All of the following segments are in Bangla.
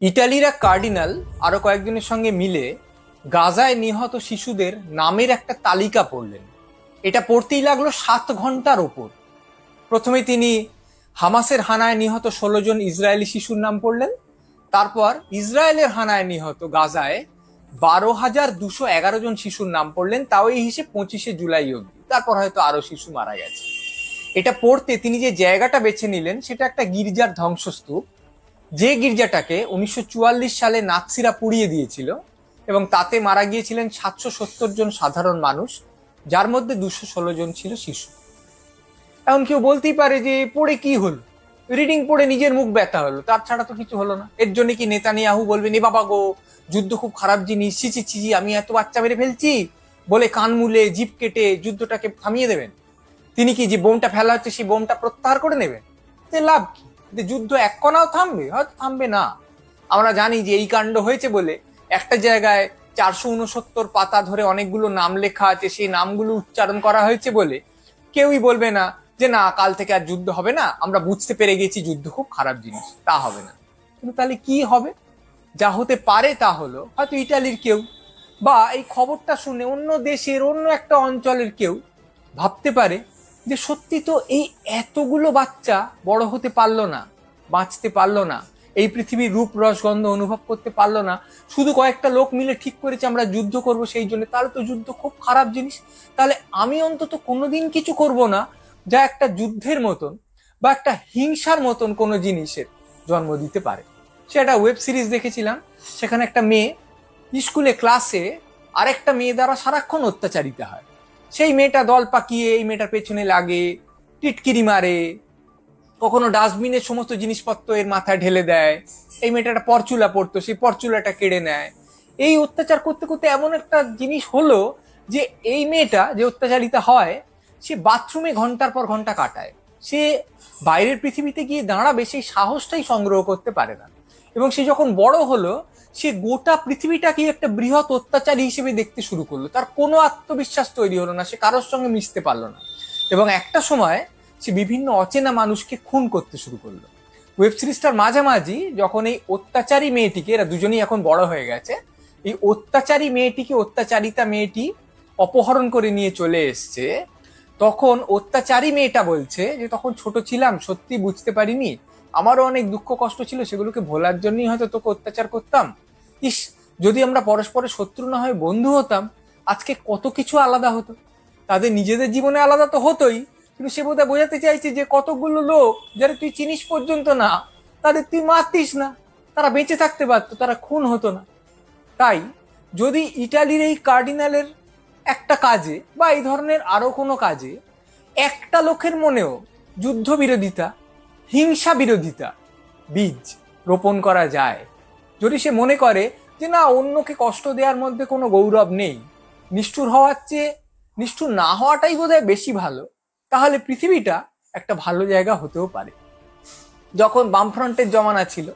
ইটালির কার্ডিনাল আরও কয়েকজনের সঙ্গে মিলে গাজায় নিহত শিশুদের নামের একটা তালিকা পড়লেন। এটা পড়তেই লাগল সাত ঘণ্টার ওপর। প্রথমে তিনি হামাসের হানায় নিহত ষোলো জন ইসরায়েলি শিশুর নাম পড়লেন। তারপর ইসরায়েলের হানায় নিহত গাজায় বারো হাজার দুশো এগারো জন শিশুর নাম পড়লেন, তাও এই হিসেবে পঁচিশে জুলাই অবধি। তারপর হয়তো আরও শিশু মারা গেছে। এটা পড়তে তিনি যে জায়গাটা বেছে নিলেন, সেটা একটা গির্জার ধ্বংসস্তূপ। যে গির্জাটাকে উনিশশো চুয়াল্লিশ সালে নাৎসিরা পুড়িয়ে দিয়েছিল এবং তাতে মারা গিয়েছিলেন সাতশো সত্তর জন সাধারণ মানুষ, যার মধ্যে দুশো ষোলো জন ছিল শিশু। এখন কেউ বলতেই পারে যে পড়ে কি হলো? রিডিং পড়ে নিজের মুখ ব্যথা হলো, তার ছাড়া তো কিছু হলো না। এর জন্য কি নেতা নেতানিয়াহু বলবেন এ বাবা গো, যুদ্ধ খুব খারাপ জিনিস ছিচি ছিচি আমি এত বাচ্চা মেরে ফেলছি। বলে কান মুলে জিপ কেটে যুদ্ধটাকে থামিয়ে দেবেন। তিনি কি যে বোমটা ফেলা হচ্ছে, সেই বোমটা প্রত্যাহার করে নেবেন? লাভ কি? যে যুদ্ধ এক কণাও থামবে, হয়তো থামবে না। আমরা জানি যে এই কাণ্ড হয়েছে বলে একটা জায়গায় চারশো উনসত্তর পাতা ধরে অনেকগুলো নাম লেখা আছে, সেই নামগুলো উচ্চারণ করা হয়েছে বলে কেউই বলবে না যে না, কাল থেকে আর যুদ্ধ হবে না। আমরা বুঝতে পেরে গেছি যুদ্ধ খুব খারাপ জিনিস, তা হবে না। কিন্তু তাহলে কি হবে? যা হতে পারে তা হলো, হয়তো ইটালির কেউ বা এই খবরটা শুনে অন্য দেশের অন্য একটা অঞ্চলের কেউ ভাবতে পারে যে সত্যি তো এই এতগুলো বাচ্চা বড় হতে পারল না, বাঁচতে পারল না, এই পৃথিবীর রূপ রসগন্ধ অনুভব করতে পারল না। শুধু কয়েকটা লোক মিলে ঠিক করেছে আমরা যুদ্ধ করব সেই জন্য। তাহলে তো যুদ্ধ খুব খারাপ জিনিস। তাহলে আমি অন্তত কোনোদিন কিছু করব না যা একটা যুদ্ধের মতন বা একটা হিংসার মতন কোনো জিনিসের জন্ম দিতে পারে। সে একটা ওয়েব সিরিজ দেখেছিলাম, সেখানে একটা মেয়ে স্কুলে ক্লাসে আরেকটা মেয়ে দ্বারা সারাক্ষণ অত্যাচারিত হয়। সেই মেয়েটা দল পাকিয়ে এই মেয়েটার পেছনে লাগে, টিটকিরি মারে, কখনো ডাস্টবিনের সমস্ত জিনিসপত্র এর মাথায় ঢেলে দেয়, এই মেয়েটা একটা পরচুলা পড়তো সেই পরচুলাটা কেড়ে নেয়। এই অত্যাচার করতে করতে এমন একটা জিনিস হলো যে এই মেয়েটা যে অত্যাচারিতা হয়, সে বাথরুমে ঘণ্টার পর ঘণ্টা কাটায়। সে বাইরের পৃথিবীতে গিয়ে দাঁড়াবে সেই সাহসটাই সংগ্রহ করতে পারে না। এবং সে যখন বড় হলো সে গোটা পৃথিবীটাকে একটা বৃহৎ অত্যাচারী হিসেবে দেখতে শুরু করল। তার কোনো আত্মবিশ্বাস তৈরি হলো না, সে কারোর সঙ্গে মিশতে পারল না। এবং একটা সময় সে বিভিন্ন অচেনা মানুষকে খুন করতে শুরু করল। ওয়েব সিরিজটার মাঝামাঝি যখন এই অত্যাচারী মেয়েটিকে, এরা দুজনেই এখন বড় হয়ে গেছে, এই অত্যাচারী মেয়েটিকে, অত্যাচারিতা মেয়েটি অপহরণ করে নিয়ে চলে এসছে, তখন অত্যাচারী মেয়েটা বলছে যে, তখন ছোট ছিলাম, সত্যি বুঝতে পারিনি আমারও অনেক দুঃখ কষ্ট ছিল সেগুলোকে ভোলার জন্যই হয়তো তোকে অত্যাচার করতাম। ইস, যদি আমরা পরস্পরের শত্রু না হয়ে বন্ধু হতাম, আজকে কত কিছু আলাদা হতো। তাদের নিজেদের জীবনে আলাদা তো হতোই, কিন্তু সে বোধহয় বোঝাতে চাইছে যে কতগুলো লোক যারা তুই চিনিস পর্যন্ত না, তাদের তুই মারতিস না। তারা বেঁচে থাকতে পারতো তারা খুন হতো না। তাই যদি ইটালির এই কার্ডিনালের একটা কাজে বা এই ধরনের আরও কোনো কাজে একটা লোকের মনেও যুদ্ধ বিরোধিতা হিংসা বিরোধিতা, বীজ রোপণ করা যায়। যদি সে মনে করে যে না, অন্যকে কষ্ট দেওয়ার মধ্যে কোনো গৌরব নেই, নিষ্ঠুর হওয়ার চেয়ে, নিষ্ঠুর না হওয়াটাই বোধহয় বেশি ভালো, তাহলে পৃথিবীটা একটা ভালো জায়গা হতেও পারে। যখন বামফ্রন্টের জমানা ছিল,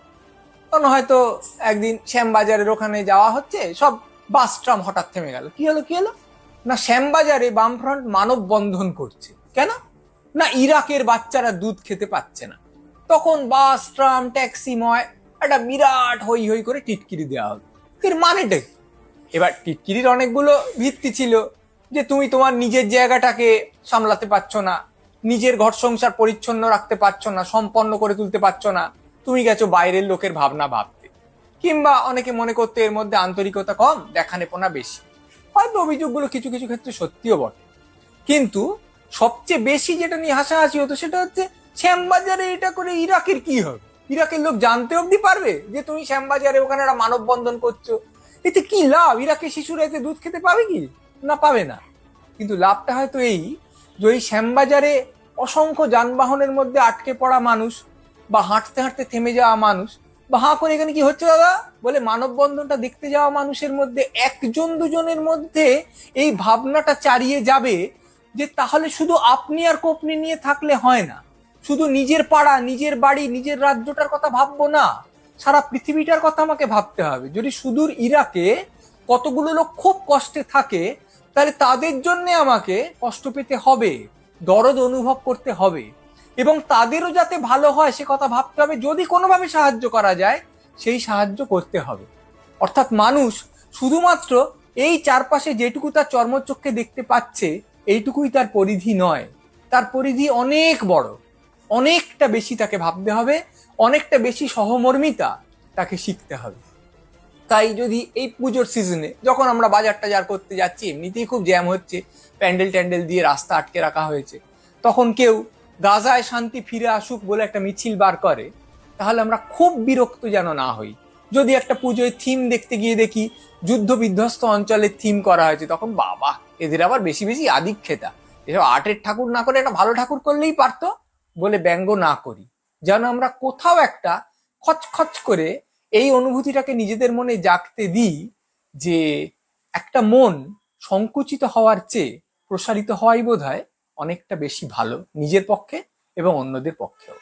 তখন হয়তো একদিন শ্যামবাজারের ওখানে যাওয়া হচ্ছে, সব বাস ট্রাম হঠাৎ থেমে গেল। কি হলো কি হলো? না, শ্যামবাজারে বামফ্রন্ট মানববন্ধন করছে। কেন? না, ইরাকের বাচ্চারা দুধ খেতে পাচ্ছে না। তখন বাস, ট্রাম, ট্যাক্সি, ময় একটা বিরাট হই হই করে টিটকিরি দেওয়া হলো। এর মানেটা কি? এবার টিটকিরির অনেকগুলো ভিত্তি ছিল যে তুমি তোমার নিজের জায়গাটাকে সামলাতে পারছ না, নিজের ঘর সংসার পরিচ্ছন্ন রাখতে পারছ না, সম্পন্ন করে তুলতে পারছ না, তুমি গেছো বাইরের লোকের ভাবনা ভাবতে। কিংবা অনেকে মনে করতে এর মধ্যে আন্তরিকতা কম দেখানেপনা বেশি। হয়তো অভিযোগগুলো কিছু কিছু ক্ষেত্রে সত্যিও বটে। কিন্তু সবচেয়ে বেশি যেটা নিয়ে হাসাহাসি হতো সেটা হচ্ছে শ্যামবাজারে এটা করে ইরাকের কি হবে? ইরাকের লোক জানতে অবধি পারবে যে তুমি শ্যামবাজারে ওখানে একটা মানববন্ধন করছ। এতে কি লাভ? ইরাকের শিশুরা এতে দুধ খেতে পাবে কি? না, পাবে না। কিন্তু লাভটা হয়তো এই যে ওই শ্যামবাজারে অসংখ্য যানবাহনের মধ্যে আটকে পড়া মানুষ বা হাঁটতে হাঁটতে থেমে যাওয়া মানুষ, বা হাঁ করে এখানে কি হচ্ছে দাদা? বলে মানববন্ধনটা দেখতে যাওয়া মানুষের মধ্যে একজন দুজনের মধ্যে এই ভাবনাটা চারিয়ে যাবে যে তাহলে শুধু আপনি আর কোপনি নিয়ে থাকলে হয় না। শুধু নিজের পাড়া, নিজের বাড়ি, নিজের রাজ্যটার কথা ভাববো না। সারা পৃথিবীটার কথা আমাকে ভাবতে হবে। যদি সুদূর ইরাকে কতগুলো লোক খুব কষ্টে থাকে, তাহলে তাদের জন্য আমাকে কষ্ট পেতে হবে, দরদ অনুভব করতে হবে। এবং তাদেরও যাতে ভালো হয়, সে কথা ভাবতে হবে। যদি কোনোভাবে সাহায্য করা যায়, সেই সাহায্য করতে হবে। অর্থাৎ মানুষ শুধুমাত্র এই চারপাশে যেটুকু তার চর্মচক্ষে দেখতে পাচ্ছে, এইটুকুই তার পরিধি নয়। তার পরিধি অনেক বড়। অনেকটা বেশি তাকে ভাবতে হবে, অনেকটা বেশি সহমর্মিতা তাকে শিখতে হবে। তাই যদি এই পুজোর সিজনে যখন আমরা বাজার টাজার করতে যাচ্ছি, এমনিতেই খুব জ্যাম হচ্ছে, প্যান্ডেল ট্যান্ডেল দিয়ে রাস্তা আটকে রাখা হয়েছে, তখন কেউ গাজায় শান্তি ফিরে আসুক বলে একটা মিছিল বার করে, তাহলে আমরা খুব বিরক্ত যেন না হই। যদি একটা পুজোয় থিম দেখতে গিয়ে দেখি, যুদ্ধ বিধ্বস্ত অঞ্চলের থিম করা হয়েছে, তখন বাবা, এদের আবার বেশি বেশি আদিক্ষেতা। এসব আর্টের ঠাকুর না করে একটা ভালো ঠাকুর করলেই পারতো। বলে ব্যঙ্গ না করি। যেন আমরা কোথাও একটা খচখচ করে এই অনুভূতিটাকে নিজেদের মনে জাগতে দিই যে একটা মন সংকুচিত হওয়ার চেয়ে প্রসারিত হওয়াই বোধ হয় অনেকটা বেশি ভালো নিজের পক্ষে এবং অন্যদের পক্ষেও।